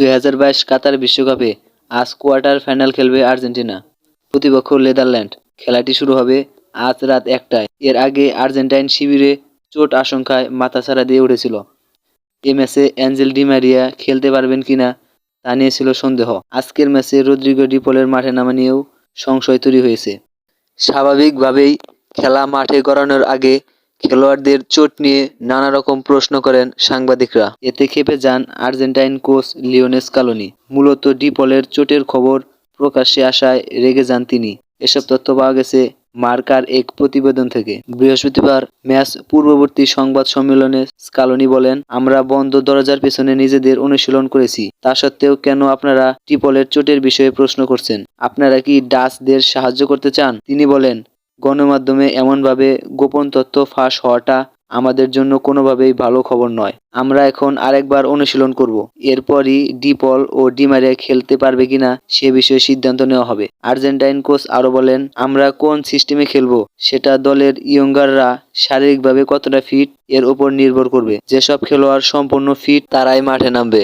দুই হাজার বাইশ কাতার বিশ্বকাপে আজ কোয়ার্টার ফাইনাল খেলবে আর্জেন্টিনা। প্রতিপক্ষ নেদারল্যান্ড। খেলাটি শুরু হবে আজ রাত একটায়। এর আগে আর্জেন্টাইন শিবিরে চোট আশঙ্কায় মাথাছাড়া দিয়ে উঠেছিল। এ ম্যাচে অ্যাঞ্জেল ডি মারিয়া খেলতে পারবেন কিনা তা নিয়ে ছিল সন্দেহ। আজকের ম্যাচে রদ্রিগো ডিপলের মাঠে নামা নিয়েও সংশয় তৈরি হয়েছে। স্বাভাবিকভাবেই খেলা মাঠে গড়ানোর আগে খেলোয়াড়দের চোট নিয়ে নানা রকম প্রশ্ন করেন সাংবাদিকরা। এতে খেপে যান আর্জেন্টাইন কোচ লিওনেস কালোনি মূলত ডিপলের চোটের খবর প্রকাশ্যে আসায় রেগে যান তিনি। এসব তথ্য পাওয়া গেছে মার্কার এক প্রতিবেদন থেকে। বৃহস্পতিবার ম্যাচ পূর্ববর্তী সংবাদ সম্মেলনে স্কালোনি বলেন, আমরা বন্ধ দরজার পেছনে নিজেদের অনুশীলন করেছি। তা সত্ত্বেও কেন আপনারা টিপলের চোটের বিষয়ে প্রশ্ন করছেন? আপনারা কি ডাচদের সাহায্য করতে চান? তিনি বলেন গণমাধ্যমে এমনভাবে গোপন তথ্য ফাঁস হওয়াটা আমাদের জন্য কোনোভাবেই ভালো খবর নয়। আমরা এখন আরেকবার অনুশীলন করব। এরপরই ডিপল ও ডিমারিয়া খেলতে পারবে কিনা সে বিষয়ে সিদ্ধান্ত নেওয়া হবে। আর্জেন্টাইন কোচ আরও বলেন, আমরা কোন সিস্টেমে খেলব? সেটা দলের ইয়ঙ্গাররা শারীরিকভাবে কতটা ফিট এর ওপর নির্ভর করবে। যেসব খেলোয়াড় সম্পূর্ণ ফিট তারাই মাঠে নামবে।